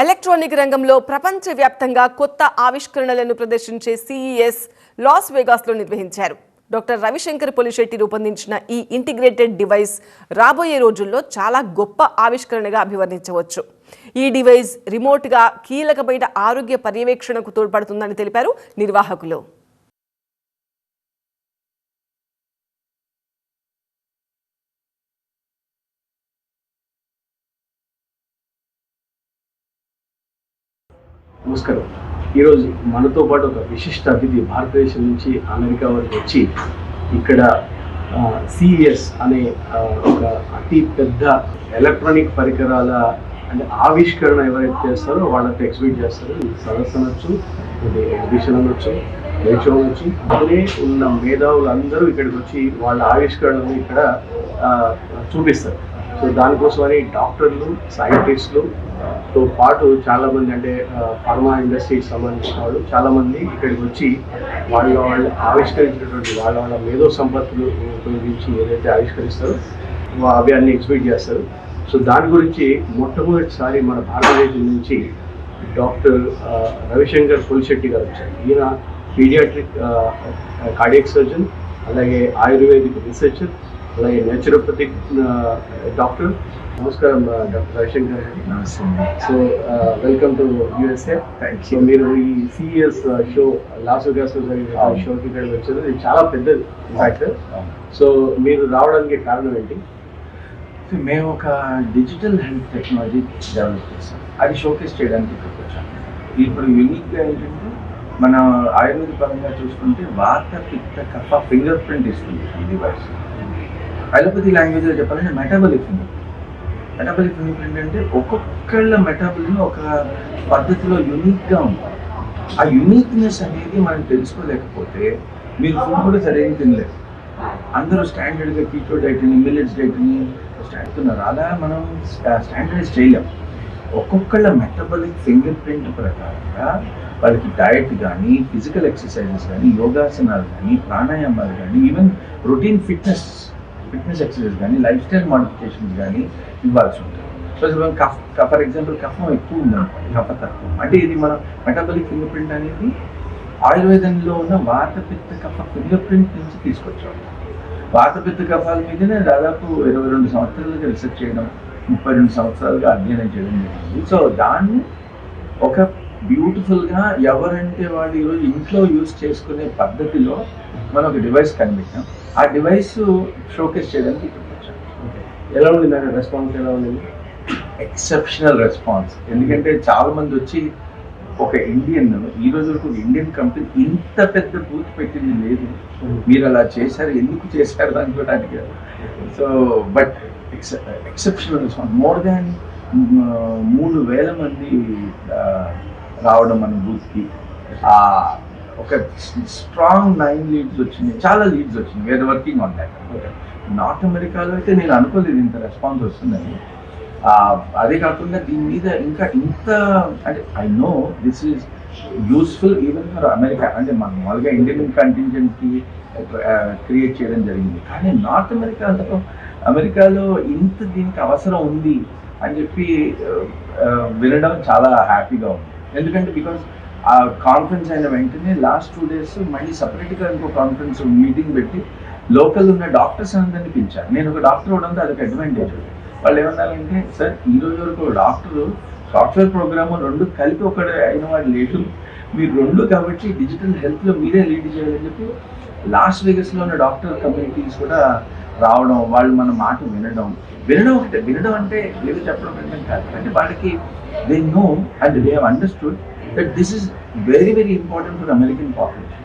Electronic రంగంలో ప్రపంచవ్యాప్తంగా కొత్త ఆవిష్కరణలను ప్రదర్శించే సిఈఎస్ లాస్ వేగాస్లో నిర్వహించారు. డాక్టర్ రవిశంకర్ పొలిశెట్టి రూపొందించిన ఈ ఇంటిగ్రేటెడ్ డివైస్ రాబోయే రోజుల్లో చాలా గొప్ప ఆవిష్కరణగా అభివర్ణించవచ్చు. ఈ డివైస్ రిమోట్గా కీలకమైన ఆరోగ్య పర్యవేక్షణకు తోడ్పడుతుందని తెలిపారు నిర్వాహకులు. నమస్కారం ఈరోజు మనతో పాటు ఒక విశిష్ట అతిథి భారతదేశం నుంచి అమెరికా వరకు వచ్చి ఇక్కడ సిఎస్ అనే ఒక అతి పెద్ద ఎలక్ట్రానిక్ పరికరాల అంటే ఆవిష్కరణ ఎవరైతే చేస్తారో వాళ్ళతో ఎక్స్పెక్ట్ చేస్తారు సదస్సు అనొచ్చు ఇది ఎగ్జిబిషన్ అనొచ్చు లైట్ అనొచ్చు అందులోనే ఉన్న మేధావులు అందరూ ఇక్కడికి వచ్చి వాళ్ళ ఆవిష్కరణలు ఇక్కడ ఆ, చూపిస్తారు. సో దానికోసమని డాక్టర్లు సైంటిస్టులు తో పాటు చాలామంది అంటే ఫార్మా ఇండస్ట్రీకి సంబంధించిన వాళ్ళు చాలామంది ఇక్కడికి వచ్చి వాళ్ళ వాళ్ళు ఆవిష్కరించినటువంటి వాళ్ళ వాళ్ళ మేధో సంపత్తులు ఉపయోగించి ఏదైతే ఆవిష్కరిస్తారో అవి అన్ని ఎక్స్పెక్ట్ చేస్తారు. సో దాని గురించి మొట్టమొదటిసారి మన భారతదేశం నుంచి డాక్టర్ రవిశంకర్ పులిశెట్టి గారు వచ్చారు. ఈయన పీడియాట్రిక్ కార్డియక్ సర్జన్ అలాగే ఆయుర్వేదిక్ రీసెర్చర్ అలాగే నేచురోపతిక్ డాక్టర్ నమస్కారం doctor Ravishankar garu. So welcome to USA so మీరు ఈ సిఎస్ షో లాస్ వెగాస్. షోకి ఇక్కడికి వచ్చారు. ఇది చాలా పెద్దది ఇన్ఫాక్ట్ సో మీరు రావడానికి కారణం ఏంటి? మేము ఒక డిజిటల్ హెల్త్ టెక్నాలజీ డెవలప్ చేస్తాం అది షోకేస్ చేయడానికి ఇక్కడికి వచ్చాము ఇప్పుడు యూనిక్గా ఏంటంటే మన ఆయుర్వేద పరంగా చూసుకుంటే వాత పిత్త కఫ ఫింగర్ ప్రింట్ ఇస్తుంది ఈ డివైస్ అలోపతి లాంగ్వేజ్లో చెప్పాలంటే మెటాబలిక్ ఫింగర్ మెటాబలిక్ ఫింగర్ ఏంటంటే ఒక్కొక్కళ్ళ మెటాబలిజం ఒక పద్ధతిలో యూనిక్గా ఉంటుంది ఆ యూనిక్నెస్ అనేది మనం తెలుసుకోలేకపోతే మీరు ఫుడ్ కూడా సరైన తినలేదు అందరూ స్టాండర్డ్గా కీటో డైట్ని మిల్లెట్స్ డైట్ని స్టాండుతున్నారు అలా మనం స్టాండర్డైజ్ చేయలేం. ఒక్కొక్కళ్ళ మెటబలిక్ ఫింగర్ ప్రింట్ ప్రకారంగా వాళ్ళకి డయట్ కానీ ఫిజికల్ ఎక్సర్సైజెస్ కానీ యోగాసనాలు కానీ ప్రాణాయామాలు కానీ even routine fitness fitness exercise కానీ లైఫ్ స్టైల్ మాడిఫికేషన్స్ కానీ ఇవ్వాల్సి ఉంటుంది. సో కఫ్ ఫర్ ఎగ్జాంపుల్ కఫం ఎక్కువ ఉందనుకోండి కఫ తక్కువ. అంటే ఇది మన మెటాబలిక్ ఫింగర్ ప్రింట్ అనేది ఆయుర్వేదంలో ఉన్న వాతపిత్త కఫ ఫింగర్ ప్రింట్ నుంచి తీసుకొచ్చాం. వాతపిత్త కఫాల మీదనే దాదాపు ఇరవై రెండు సంవత్సరాలుగా రీసెర్చ్ చేయడం ముప్పై రెండు సంవత్సరాలుగా అధ్యయనం చేయడం జరిగింది. సో దాన్ని ఒక బ్యూటిఫుల్గా ఎవరంటే వాళ్ళు ఈరోజు ఇంట్లో యూజ్ చేసుకునే పద్ధతిలో మనం ఒక డివైస్ కనిపెట్టాం. ఆ డివైస్ షోకేస్ చేయడానికి ఇక్కడికి వచ్చాం ఎలా ఉండింది అంటే రెస్పాన్స్? ఎలా ఉండింది ఎక్సెప్షనల్ రెస్పాన్స్. ఎందుకంటే చాలా మంది వచ్చి ఒక ఇండియన్ ఈ రోజు వరకు ఒక ఇండియన్ కంపెనీ ఇంత పెద్ద బూత్ పెట్టింది లేదు. మీరు అలా చేశారు ఎందుకు చేశారు అనుకోవడానికి so but exceptional response. More than మూడు వేల మంది రావడం మన బూత్కి ఒక స్ట్రాంగ్ నైన్ లీడ్స్ వచ్చినాయి చాలా లీడ్స్ వచ్చినాయి we're working on that North అమెరికాలో అయితే నేను అనుకోలేదు ఇంత రెస్పాన్స్ వస్తుందని. అదే కాకుండా దీని మీద ఇంకా ఇంత అంటే I know this is useful even for America అంటే మన మామూలుగా ఇండియన్ కంటింజెంట్కి క్రియేట్ చేయడం జరిగింది. కానీ నార్త్ అమెరికాలో అమెరికాలో ఇంత దీనికి అవసరం ఉంది అని చెప్పి uh, uh, వినడం చాలా హ్యాపీగా ఉంది. ఎందుకంటే బికాస్ ఆ కాన్ఫరెన్స్ అయిన వెంటనే లాస్ట్ టూ డేస్ మళ్ళీ సపరేట్గా ఇంకో కాన్ఫరెన్స్ మీటింగ్ పెట్టి లోకల్ ఉన్న డాక్టర్స్ అందరినీ పిలిచారు. నేను ఒక డాక్టర్ అవడంతో అదొక అడ్వాంటేజ్ వాళ్ళు ఏమన్నారంటే సార్ ఈ రోజు వరకు డాక్టర్ సాఫ్ట్వేర్ ప్రోగ్రామ్ రెండు కలిపి ఒకటి అయిన వాడు లేడు. మీరు రెండు కాబట్టి డిజిటల్ హెల్త్లో మీరే లీడ్ చేయాలని చెప్పి లాస్ట్ వేగస్లో ఉన్న డాక్టర్ కమ్యూనిటీస్ కూడా రావడం వాళ్ళు మన మాట వినడం వినడం ఒకటే. వినడం అంటే ఏదో చెప్పడం వినడం కాదు. అంటే వాళ్ళకి they know and they understood that this is very very important for American population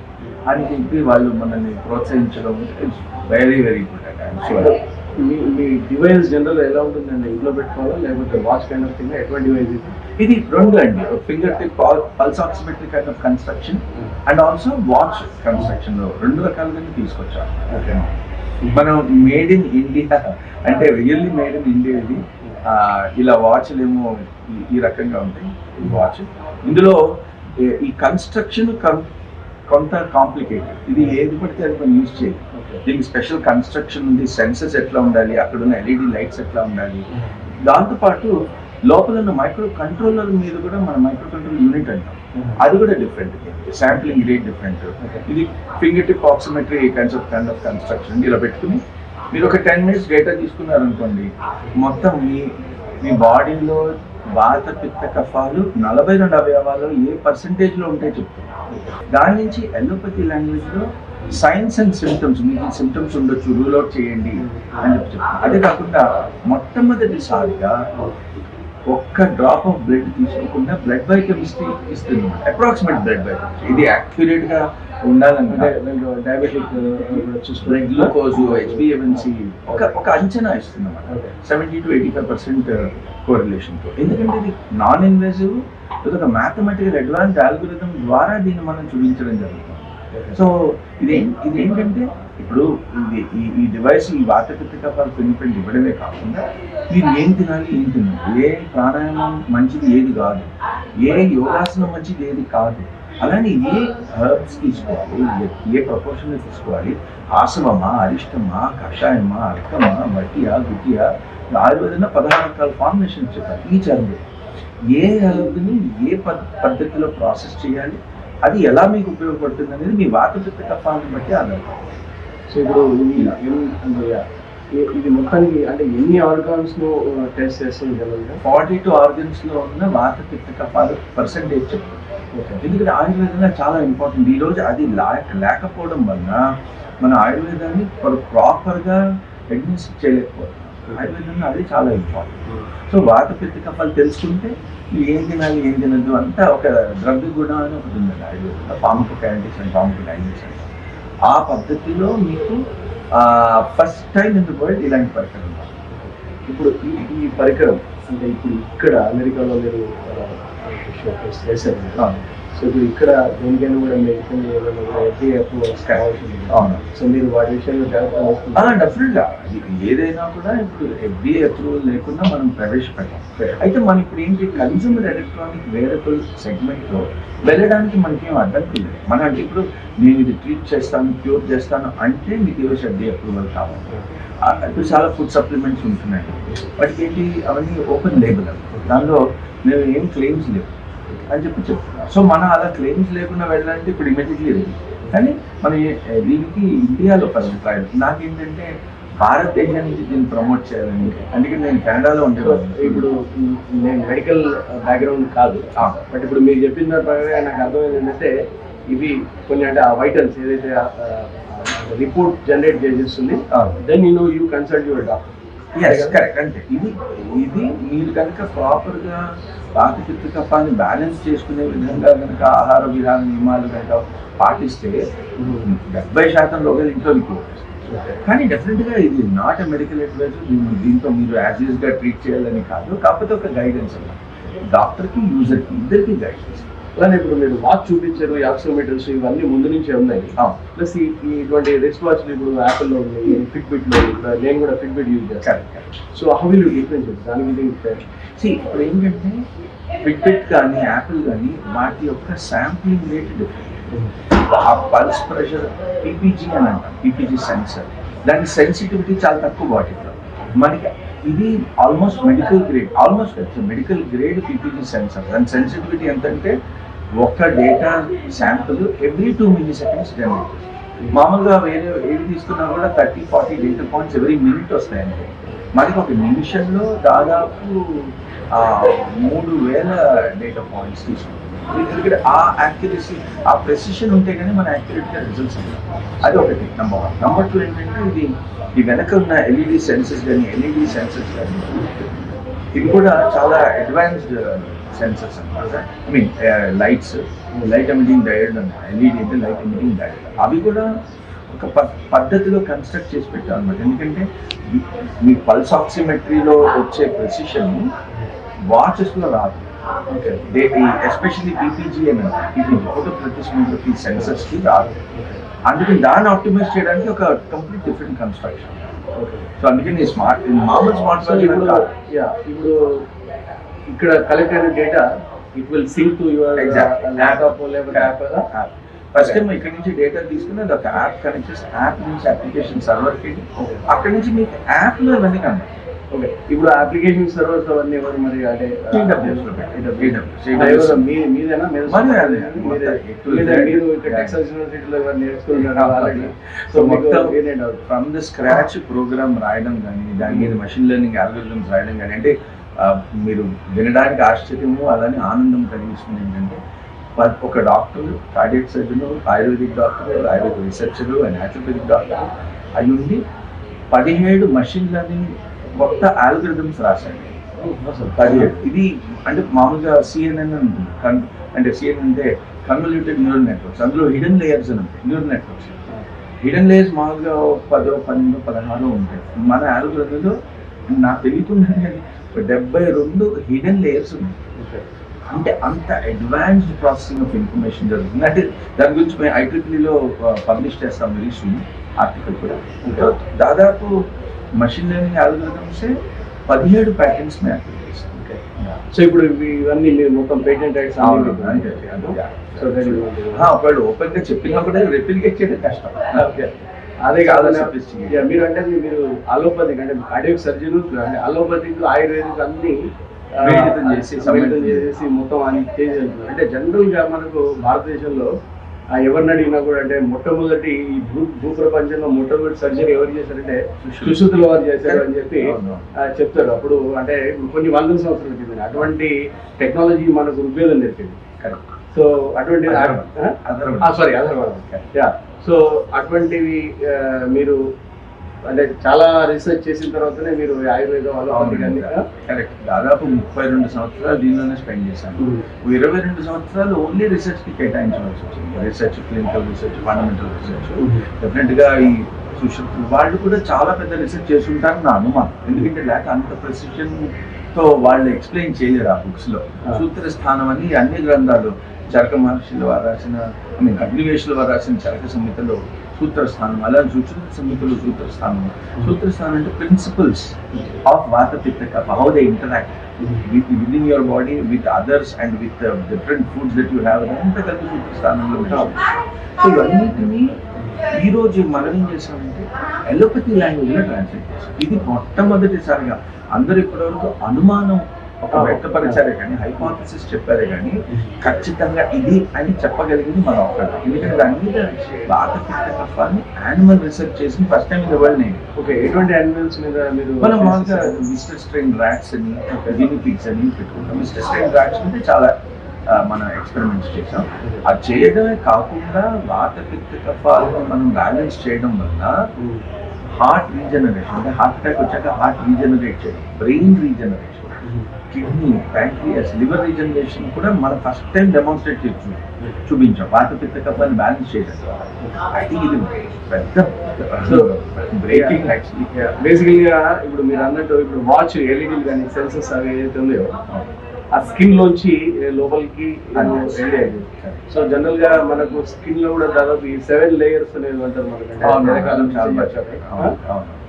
అని చెప్పి వాళ్ళు మనల్ని ప్రోత్సహించడం ఇట్స్ వెరీ వెరీ అండ్ మీ మీ డివైస్ జనరల్ ఎలా ఉంటుందండి? ఇంట్లో పెట్టుకోవాలా? లేకపోతే వాచ్ కైండ్ ఆఫ్ థింగ్ ఎటువంటి డివైస్ ఇది? రెండు అండి. Finger tip pulse oximetric kind of construction and also watch construction రెండు రకాలుగా తీసుకొచ్చాం ఓకే మనం మేడ్ ఇన్ ఇండియా అంటే రియల్లీ మేడ్ ఇన్ ఇండియా ఇది. ఆ, ఇలా వాచ్లు ఏమో ఈ- రకంగా ఉంటాయి ఈ వాచ్ ఇందులో ఈ కన్స్ట్రక్షన్ కొంత కాంప్లికేటెడ్ ఇది ఏది పడితే అది మనం యూజ్ చేయాలి. దీనికి స్పెషల్ కన్స్ట్రక్షన్ ఉంది సెన్సెస్ ఎట్లా ఉండాలి అక్కడ ఉన్న ఎల్ఈడి లైట్స్ ఎట్లా ఉండాలి. దాంతోపాటు లోపల ఉన్న మైక్రో కంట్రోలర్ మీద కూడా మన మైక్రో కంట్రోల్ యూనిట్ అంటాం అది కూడా డిఫరెంట్ శాంప్లింగ్ రేట్ డిఫరెంట్ ఇది finger tip oximetry kinds of kind of construction ఇలా పెట్టుకుని మీరు ఒక టెన్ మినిట్స్ డేటా తీసుకున్నారనుకోండి మొత్తం మీ మీ బాడీలో వాత పిత్త కఫాలు నలభై రెండు అవయవాలు ఏ పర్సంటేజ్లో ఉంటాయి చెప్తారు దాని నుంచి ఎలోపతి లాంగ్వేజ్లో సైన్స్ అండ్ సిమ్టమ్స్ మీకు సిమ్టమ్స్ ఉండొచ్చు రూల్ అవుట్ చేయండి అని చెప్పి చెప్తారు అదే కాకుండా మొట్టమొదటిసారిగా ఒక్క డ్రాప్ ఆఫ్ బ్లడ్ తీసుకోకుండా బ్లడ్ బయోకెమిస్ట్రీ ఇస్తుంది అప్రాక్సిమేట్ బ్లడ్ బయోకెమిస్ట్రీ ఇది యాక్యురేట్గా ఉండాలంటే డయాబెటిక్ బ్లడ్ గ్లూకోజ్ హెచ్బిఎంసి ఒక ఒక అంచనా ఇస్తుంది అన్నమాట Okay. Seventy to eighty five percent కోరిలేషన్తో. ఎందుకంటే ఇది నాన్ ఇన్వేసివ్ ఒక మ్యాథమెటికల్ అడ్వాన్స్ ఆల్గోరిథం ద్వారా దీన్ని మనం చూపించడం జరుగుతుంది. సో ఇది ఇది ఏంటంటే ఇప్పుడు ఇది ఈ ఈ డివైస్ ఈ వాత పిత్తకపాలు పెన్నుపెళ్ళి ఇవ్వడమే కాకుండా మీరు ఏం తినాలి ఏం తినాలి ఏ ప్రాణాయామం మంచిది ఏది కాదు. ఏ యోగాసనం మంచిది ఏది కాదు. అలానే ఏ హర్బ్స్ తీసుకోవాలి ఏ- ప్రపోర్షన్లో తీసుకోవాలి? ఆసవమా అరిష్టమా కషాయమా అర్కమా మట్టియా గుట్టియా ఆయుర్వేదంలో పదహారు రకాల కాంబినేషన్ చెప్పాలి ఈ చర్మ ఏ హెల్త్ని ఏ పద్- పద్ధతిలో ప్రాసెస్ చేయాలి? అది ఎలా మీకు ఉపయోగపడుతుంది అనేది మీ వాత పిత్త కఫాలను బట్టి ఆధారపడుతుంది సో ఇప్పుడు ఇది మొత్తానికి అంటే ఎన్ని ఆర్గాన్స్ను టెస్ట్ చేస్తుంది జనరల్గా ఫార్టీ టూ ఆర్గన్స్లో ఉన్న వాత పిత్త కఫాలు పర్సంటేజ్ చెప్తుంది ఎందుకంటే ఆయుర్వేదంలో చాలా ఇంపార్టెంట్. ఈ రోజు అది లేక లేకపోవడం వలన మన ఆయుర్వేదాన్ని ప్రాపర్గా అడ్మినిస్టర్ చేయలేకపోతున్నాం ఆయుర్వేదంలో అది చాలా ఇంపార్టెంట్ సో వాత పిత్త కఫాలు తెలుసుకుంటే ఏం తినాలి ఏం తినద్దు అంతా ఒక ద్రవ్య గుణం అని ఒకటి ఉందండి. ఆయుర్వేదంలో పాముకు క్యాండిస్ అండ్ పాముకు డైనిస్ అని ఆ పద్ధతిలో మీకు first time in the world ఇలాంటి పరికరం ఇప్పుడు ఈ ఈ పరికరం అంటే ఇప్పుడు ఇక్కడ అమెరికాలో మీరు షోకేస్ చేశారు. సో ఇప్పుడు ఇక్కడ దేనికైనా కూడా మెడికల్ ఏమైనా కూడా ఎఫ్డీఏ అప్రూవల్స్ అవును. సో మీరు వాటి విషయంలో జాగ్రత్త డెఫినెట్గా ఏదైనా కూడా ఇప్పుడు ఎఫ్డీఏ అప్రూవల్ లేకుండా మనం ప్రవేశపెట్టాం. అయితే మనం ఇప్పుడు ఏంటి కన్జ్యూమర్ ఎలక్ట్రానిక్ వేరబుల్ సెగ్మెంట్లో వెళ్ళడానికి మనకి ఏం అడ్డంకి లేదు మన అంటే ఇప్పుడు నేను ఇది ట్రీట్ చేస్తాను క్యూర్ చేస్తాను అంటే మీకు ఈరోజు ఎఫ్డీఏ అప్రూవల్ కావాలి. ఇప్పుడు చాలా ఫుడ్ సప్లిమెంట్స్ ఉంటున్నాయి. వాటికి ఏంటి అవన్నీ ఓపెన్ లేబుల్ దానిలో మేము ఏం క్లెయిమ్స్ లేవు. అని చెప్పి చెప్తున్నాం సో మనం అలా క్లెయిమ్స్ లేకుండా వెళ్ళాలంటే ఇప్పుడు ఇమీడియట్లీ లేదు కానీ మన దీనికి ఇండియాలో ట్రయల్ నాకేంటంటే భారతదేశం నుంచి దీన్ని ప్రమోట్ చేయాలని. అందుకే నేను కెనడాలో ఉండేవాడిని ఇప్పుడు నేను మెడికల్ బ్యాక్గ్రౌండ్ కాదు. బట్ ఇప్పుడు మీరు చెప్పిన దాని ప్రకారం నాకు అర్థమైంది ఏంటంటే ఇవి కొన్ని అంటే ఆ వైటల్స్ ఏదైతే రిపోర్ట్ జనరేట్ చేసేస్తుంది. Then you you consult your doctor yes correct అంటే ఇది ఇది మీరు కనుక ప్రాపర్ కఫాన్ని బ్యాలెన్స్ చేసుకునే విధంగా కనుక ఆహార విధాన నియమాలు కనుక పాటిస్తే డెబ్బై శాతం రోగాలు ఇంట్లో మీకు కానీ డెఫినెట్గా ఇది నాట్ ఎ మెడికల్ అడ్వైజ్ దీంతో మీరు యాజ్ యూజ్గా ట్రీట్ చేయాలని కాదు కాకపోతే ఒక గైడెన్స్ అన్నమాట. డాక్టర్కి యూజర్కి ఇద్దరికి గైడెన్స్ అలానే ఇప్పుడు మీరు వాచ్ చూపించారు యాక్సిలోమీటర్స్ ఇవన్నీ ముందు నుంచే ఉన్నాయి. ప్లస్ ఈ ఇటువంటి రిస్ట్ వాచ్ ఇప్పుడు యాపిల్లో ఉంది ఫిట్బిట్లో ఉంది. ఇప్పుడు నేను కూడా ఫిట్బిట్ యూజ్ చేస్తాను. So how will you difference దానికి ఇప్పుడు ఏంటంటే ఫిట్బిట్ కానీ యాపిల్ కానీ వాటి యొక్క శాంప్లింగ్ రేట్ డిఫరెంట్ ఆ పల్స్ ప్రెషర్ పీపీజీ అని అంటాం పీపీజీ సెన్సర్ దాని సెన్సిటివిటీ చాలా తక్కువ వాటిలో మనకి ఇది almost medical grade almost medical grade PPG sensor దాని సెన్సిటివిటీ ఎంతంటే ఒక్క data sample every two milliseconds generate మామూలుగా వేరే ఏది తీసుకున్నా కూడా thirty forty data points every minute వస్తాయండి. మరి ఒక నిమిషంలో దాదాపు మూడు వేల డేటా పాయింట్స్ తీసుకుంటుంది ఎందుకంటే ఆ యాక్యురసీ ఆ ప్రెసిషన్ ఉంటే కానీ మన యాక్యురేట్గా రిజల్ట్స్ ఉంటాయి. అది ఒకటి నెంబర్ వన్ నెంబర్ టూ ఏంటంటే ఇది ఈ వెనక ఉన్న ఎల్ఈడి సెన్సెస్ కానీ ఎల్ఈడి సెన్సెస్ కానీ ఇవి కూడా చాలా అడ్వాన్స్డ్ సెన్సర్స్ అనమాట I mean lights light emitting diode LED అంటే లైట్ ఎమిటింగ్ డయోడ్ అవి కూడా ఒక పద్ధతిలో కన్స్ట్రక్ట్ చేసి పెట్టాం అనమాట ఎందుకంటే మీ- పల్స్ ఆక్సిమెట్రీలో వచ్చే ప్రెసిషన్ వాచెస్లో రాదు. ఓకే ఎస్పెషల్లీ పీపీజీ అని పీపీజీ ఫోటో ప్రతిస్మోగ్రఫీ సెన్సర్స్కి రాదు. అందుకని దాన్ని ఆప్టిమైజ్ చేయడానికి ఒక కంప్లీట్ డిఫరెంట్ కన్స్ట్రక్షన్ సో అందుకని స్మార్ట్ మామూలు స్మార్ట్ సో ఇప్పుడు ఇక్కడ కలెక్ట్ అయిన data it will sync to your. Laptop లేకపోతే ఫస్ట్ టైం ఇక్కడ నుంచి డేటా తీసుకుని అది ఒక యాప్ కనెక్ట్ చేసి యాప్ నుంచి అప్లికేషన్ సర్వర్కి అక్కడ నుంచి మీకు యాప్లో ఇవన్నీ కనబడతాయి. ఓకే ఇప్పుడు అప్లికేషన్ సర్వర్స్ అవన్నీ ఎవరు మరి అంటే మీదేనా? మీరు ఇక్కడ టెక్సాస్ యూనివర్సిటీలో సో మొత్తం ఫ్రమ్ ద స్క్రాచ్ ప్రోగ్రామ్ రాయడం కానీ దాని మీద మషిన్ లెర్నింగ్ అల్గోరిథమ్స్ రాయడం కానీ అంటే మీరు వినడానికి ఆశ్చర్యము అలానే ఆనందం కలిగిస్తుంది ఏంటంటే ఒక doctor cardiac surgeon ayurvedic doctor Ayurveda researcher naturopathic doctor అయి ఉండి పదిహేడు మషిన్ లెర్నింగ్ కొత్త ఆల్గరిథమ్స్ రాశాడు. పదిహేడు ఇది అంటే మామూలుగా సిఎన్ఎన్ కన్- అంటే సిఎన్ఎన్ అంటే కన్వల్యూటెడ్ న్యూరల్ నెట్వర్క్స్ అందులో హిడెన్ లేయర్స్ అని ఉంటాయి. న్యూరల్ నెట్వర్క్స్ హిడెన్ లేయర్స్ మామూలుగా పదో పన్నెండు పదహారు ఉంటాయి. మన ఆల్గరిథంలో నాకు తెలియకుండానే డెబ్బై రెండు హిడెన్ లేయర్స్ ఉన్నాయి అంటే అంత అడ్వాన్స్డ్ ప్రాసెసింగ్ ఆఫ్ ఇన్ఫర్మేషన్ జరుగుతుంది. అంటే దాని గురించి మేము ఐట్రిప్లీలో పబ్లిష్ చేస్తాం వెరీ సూన్ ఆర్టికల్ కూడా. దాదాపు మషిన్ లెర్నింగ్ ఆల్గరిథమ్సే పదిహేడు ప్యాటర్న్స్ మేము అప్లై చేస్తాం సో ఇప్పుడు ఇవి- ఇవన్నీ మీరు మొత్తం పేటెంట్ రైట్స్ ఒకవేళ ఓపెన్గా చెప్పినా కూడా రెప్లికేట్ చేయడం కష్టం. ఓకే అదే కాదు మీరు అంటే మీరు అలోపతిక్ అంటే కార్డియక్ సర్జన్ అంటే అలోపతిక్ ఆయుర్వేదిక్ అన్ని ఆ, మిళితం చేసి, మిళితం సమ్మేళనం చేసేసి మొత్తం అన్ని. అంటే జనరల్గా మనకు భారతదేశంలో ఎవరిని అడిగినా కూడా అంటే మొట్టమొదటి ఈ భూ భూ ప్రపంచంలో మొట్టమొదటి సర్జరీ ఎవరు చేశారంటే సుశృతుల వారు చేశారు అని చెప్పి చెప్తారు. అప్పుడు అంటే కొన్ని వందల సంవత్సరాల కింద అటువంటి టెక్నాలజీ మనకు ఋగ్వేదం నేర్పింది. Correct. సో అటువంటి సారీ అధర్వణం. యా సో అటువంటివి మీరు అంటే చాలా రీసెర్చ్ చేసిన తర్వాతనే మీరు ఆయుర్వేదం కరెక్ట్ దాదాపు ముప్పై రెండు సంవత్సరాలు దీనిలోనే స్పెండ్ చేశాను. ఇరవై రెండు సంవత్సరాలు ఓన్లీ రీసెర్చ్కి కేటాయించవలసి వచ్చింది. Research clinical research fundamental research డెఫినెట్గా ఈ సుశక్తి వాళ్ళు కూడా చాలా పెద్ద రీసెర్చ్ చేస్తుంటారు నా అనుమానం. ఎందుకంటే లేక అంత ప్రెసిషన్తో వాళ్ళు ఎక్స్ప్లెయిన్ చేయలేరు ఆ బుక్స్లో. సూత్ర స్థానం అని అన్ని గ్రంథాలు చరక మహర్షులు వారు రాసిన ఐ మీన్ అగ్నివేశులు వారు రాసిన చరక సంహితలో సూత్రస్థానం అలా సుశ్రుత సంహితలో సూత్రస్థానం సూత్రస్థానం అంటే principles of vata pitta kapha how they interact with with in your body with others and with different foods that you have అంతా కలిపి సూత్రస్థానంలో ఉంటాం సో ఇవన్నిటినీ ఈరోజు మనం ఏం చేసామంటే ఎలోపతి లాంగ్వేజ్లో ట్రాన్స్లేట్ చేసాం ఇది మొట్టమొదటిసారిగా అందరూ ఇప్పటివరకు అనుమానం ఒక వ్యక్తపరిచారే కానీ హైపాథసిస్ చెప్పారే కానీ ఖచ్చితంగా ఇది అని చెప్పగలిగింది మనం ఒక్కడ ఎందుకంటే దాని మీద పిత్త కఫాన్ని యానిమల్ రీసెర్చ్ చేసి ఫస్ట్ టైం ఇన్ వరల్డ్ నేను. ఓకే ఎటువంటి యానిమల్స్ మీద మీరు మనం మామూలుగా మిస్టర్ స్ట్రెయిన్ ర్యాట్స్ అని గిని పిగ్స్ అని పెట్టుకుంటాం. మిస్టర్ స్ట్రెయిన్ ర్యాట్స్ అంటే చాలా మనం ఎక్స్పెరిమెంట్స్ చేసాం అది చేయడమే కాకుండా వాత పిత్త కఫాలను మనం బ్యాలెన్స్ చేయడం వల్ల హార్ట్ రీజనరేషన్ అంటే హార్ట్ అటాక్ వచ్చాక హార్ట్ రీజనరేట్ చేయడం brain regeneration kidney pancreas liver regeneration కూడా మనం ఫస్ట్ టైం డెమాన్స్ట్రేట్ చేసి చూపించాం. వాత పిత్త కఫాన్ని బ్యాలెన్స్ చేయడం ఐ థింక్ ఇది పెద్ద బ్రేకింగ్ యాక్చువల్లీ బేసికల్గా ఇప్పుడు మీరు అన్నట్టు ఇప్పుడు వాచ్ ఎల్ఈడీలు కానీ సెన్సెస్ అవి ఏదైతే ఉన్నాయో ఆ స్కిన్ లోంచి లోపలికి సో జనరల్గా మనకు స్కిన్లో కూడా దాదాపు ఈ సెవెన్ లేయర్స్ అనేది అంటారు మనకు.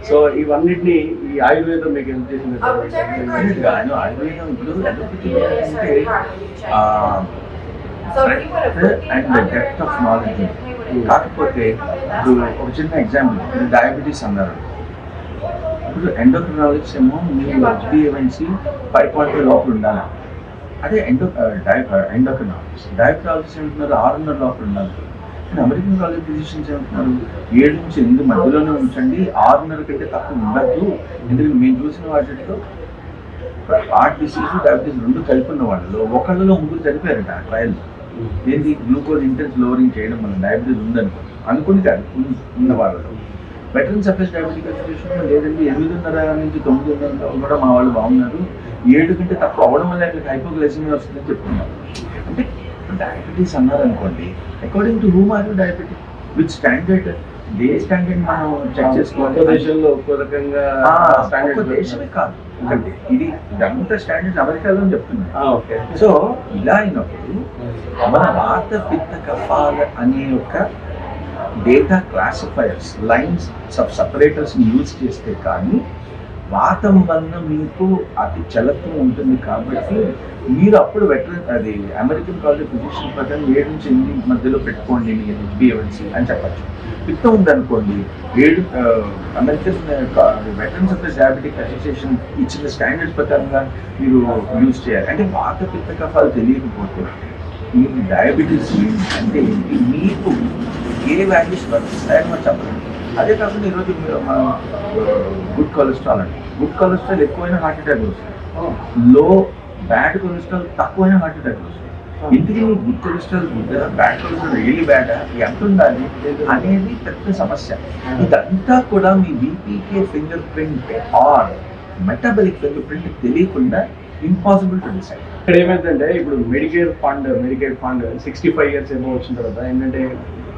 సో ఇవన్నిటిని ఈ ఆయుర్వేదం మీకు హెల్ప్ చేసింది? ఆయుర్వేదం అండ్ డెప్త్ ఆఫ్ నాలెడ్జ్ కాకపోతే ఇప్పుడు ఒక చిన్న ఎగ్జాంపుల్ ఇప్పుడు డయాబెటీస్ అన్నారు. ఇప్పుడు ఎండోక్రినాలజిస్ట్ ఏమో మీరు హెచ్బిఎవన్సి ఫైవ్ పాయింట్ లోపల ఉండాలి. అదే ఎండో ఎండోక్రినాలజిస్ట్ డయాబెటాలజిస్ట్ ఏమంటున్నారు ఆరున్నర లోపల ఉండాలి కానీ అమెరికన్ కాలేజ్ ఫిజిషియన్స్ ఏమంటున్నారు? ఏడు నుంచి ఎనిమిది మధ్యలోనే ఉంచండి. ఆరున్నర కంటే తక్కువ ఉండద్దు. ఎందుకంటే మేము చూసిన వాటిలో హార్ట్ డిసీజ్ డయాబెటీస్ రెండు కలిపి ఉన్న వాళ్ళలో ఒకళ్ళలో ముగ్గురు చనిపోయారట ఆ ట్రయల్. ఏంటి గ్లూకోజ్ ఇంటెన్స్ లోవరింగ్ చేయడం వల్ల డయాబెటీస్ ఉందనుకో అనుకుని కాదు ఉన్- ఉన్న వాళ్ళలో. వెటరన్స్ అఫేర్స్ డయాబెటిక్ అసోసియేషన్ లేదండి ఎనిమిదిన్నర నుంచి తొమ్మిదిన్నర కూడా మా వాళ్ళు బాగున్నారు. ఏడు కంటే తక్కువ అవడం వల్ల వీళ్ళకి హైపోగ్లైసిమియా వస్తుందని చెప్తున్నారు. అంటే డయాబెటీస్ అన్నారనుకోండి according to whom are diabetic with standard day standard మనం చెక్ చేసుకోవాలి? దేశంలో ఒక్కో రకంగా ఆ, ఒక స్టాండర్డ్ దేశమే కాదు. ఇది ఇదంతా స్టాండర్డ్ అమెరికాలో ఓకే. సో ఇలా అయినప్పుడు మన వాత పిత్త కఫాల అనే ఒక డేటా క్లాసిఫైయర్స్ లైన్స్ సబ్ సపరేటర్స్ని యూజ్ చేస్తే కానీ వాతం వలన మీకు అతి చలత్వం ఉంటుంది కాబట్టి మీరు అప్పుడు వెటరన్ అది అమెరికన్ కాలేజ్ ఫిజిషియన్ ప్రకారం ఏడు నుంచి ఎనిమిది మధ్యలో పెట్టుకోండి మీ హెచ్బిఎవన్సీ అని చెప్పచ్చు. పిత్తం ఉందనుకోండి ఏడు American veterans of the diabetic association ఇచ్చిన స్టాండర్డ్స్ ప్రకారంగా మీరు యూజ్ చేయాలి. అంటే వాత పిత్త కఫాలు తెలియకపోతే ఈ డయాబెటీస్ అంటే ఏంటి? మీకు ఏ వాల్యూస్ వస్తాయని మనం చెప్పలేము అదే కాకుండా ఈరోజు మీరు మనం గుడ్ కొలెస్ట్రాల్ అండి. గుడ్ కొలెస్ట్రాల్ ఎక్కువైన హార్ట్ అటాక్ వస్తుంది. లో బ్యాడ్ కొలెస్ట్రాల్ తక్కువైన హార్ట్ అటాక్ వస్తుంది. ఇంటికి మీ గుడ్ కొలెస్ట్రాల్ గుడ్డా బ్యాడ్ కొలెస్ట్రాల్ రియలీ బ్యాడ్ ఎంత ఉండాలి? అనేది పెద్ద సమస్య. ఇదంతా కూడా మీ బీపీకే finger print or metabolic finger తెలియకుండా ఇంపాసిబుల్ టు డిసైడ్ ఇక్కడ ఏమైందంటే ఇప్పుడు Medicare fund Medicare fund sixty five years ఏమో వచ్చిన తర్వాత ఏంటంటే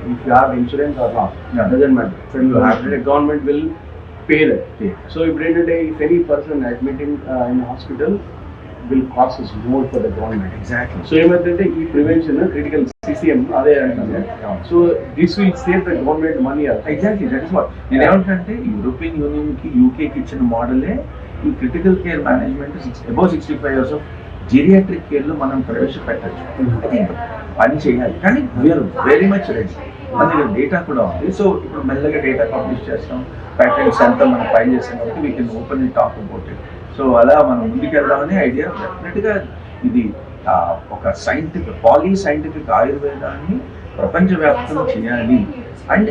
if you have insurance or not matter government will pay that so ఇప్పుడు ఏంటంటే if any person admit in in hospital will cost is more for the government exactly so ఏమైందంటే ఈ prevention critical CCM అదే అంటాను so this will save the government money exactly that is what నేను ఏమంటానంటే European యూనియన్కి UK కి ఇచ్చిన మోడలే ఈ critical care management six above sixty five years of geriatric కేర్లో మనం ప్రవేశపెట్టచ్చు. పని చేయాలి. కానీ వీఆర్ వెరీ మచ్ రెడీ మన దగ్గర డేటా కూడా ఉంది. సో ఇప్పుడు మెల్లగా డేటా పబ్లిష్ చేస్తాం. ప్యాటర్న్స్ అంతా మనం ఫైల్ చేస్తాం కాబట్టి we can open talk about it so అలా మనం ముందుకెళ్దామని ఐడియా డెఫినెట్గా ఇది ఒక సైంటిఫిక్ పాలీ సైంటిఫిక్ ఆయుర్వేదాన్ని ప్రపంచవ్యాప్తం చేయాలి. అండ్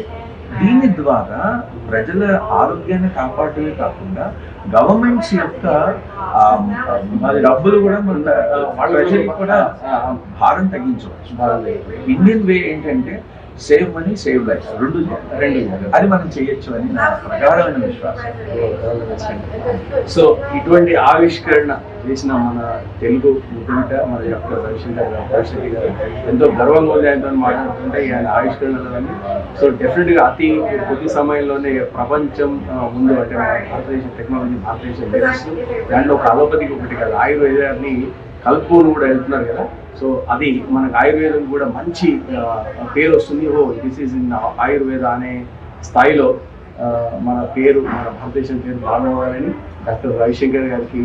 దీని ద్వారా ప్రజల ఆరోగ్యాన్ని కాపాడటమే కాకుండా గవర్నమెంట్స్ యొక్క ఆ, డబ్బులు కూడా మన ప్రజలకు కూడా భారం తగ్గించవచ్చు. ఇండియన్ వే ఏంటంటే సేవ్ మనీ సేవ్ లైఫ్. రెండు రెండు అది మనం చేయొచ్చు అని నా ప్రగాఢమైన విశ్వాసం. సో ఇటువంటి ఆవిష్కరణ చేసిన మన తెలుగు ముఖ్యమంట మన యొక్క రవిశంకర్ గారు ఎంతో గర్వంగా ఉంది. ఆయనతో మాట్లాడుతుంటే ఆయన ఆవిష్కరణలన్నీ. సో డెఫినెట్గా అతి కొద్ది సమయంలోనే ప్రపంచం ముందు అంటే భారతదేశ టెక్నాలజీ భారతదేశం లేటెస్ట్ దాంట్లో ఒక అలోపతికి ఒకటి కాదు. ఆయుర్వేదాన్ని కలుపుకొని కూడా వెళ్తున్నారు కదా. సో అది మనకు ఆయుర్వేదం కూడా మంచి పేరు వస్తుంది. Oh this is in Ayurveda అనే స్థాయిలో మన పేరు మన భారతదేశం పేరు బాగుండాలని డాక్టర్ రవిశంకర్ గారికి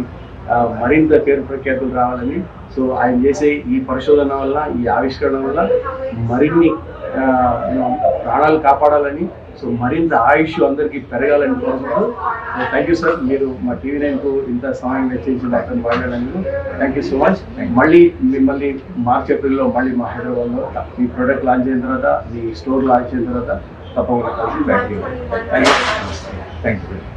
మరింత పేరు ప్రఖ్యాతులు రావాలని. సో ఆయన చేసే ఈ పరిశోధన వల్ల ఈ ఆవిష్కరణ వల్ల మరిన్ని ప్రాణాలు కాపాడాలని సో మరింత ఆయుష్ అందరికీ పెరగాలని కోరుకుంటూ థ్యాంక్ యూ సార్ మీరు మా టీవీ నైన్కు ఇంత సమయం వెచ్చించి నాతో మాట్లాడినందుకు థ్యాంక్ యూ సో మచ్ మళ్ళీ మిమ్మల్ని మార్చ్ ఏప్రిల్లో మళ్ళీ మా హైదరాబాద్లో మీ ప్రోడక్ట్ లాంచ్ అయిన తర్వాత మీ స్టోర్ లాంచ్ అయిన తర్వాత తప్పకుండా కలిసి థ్యాంక్ యూ థ్యాంక్ యూ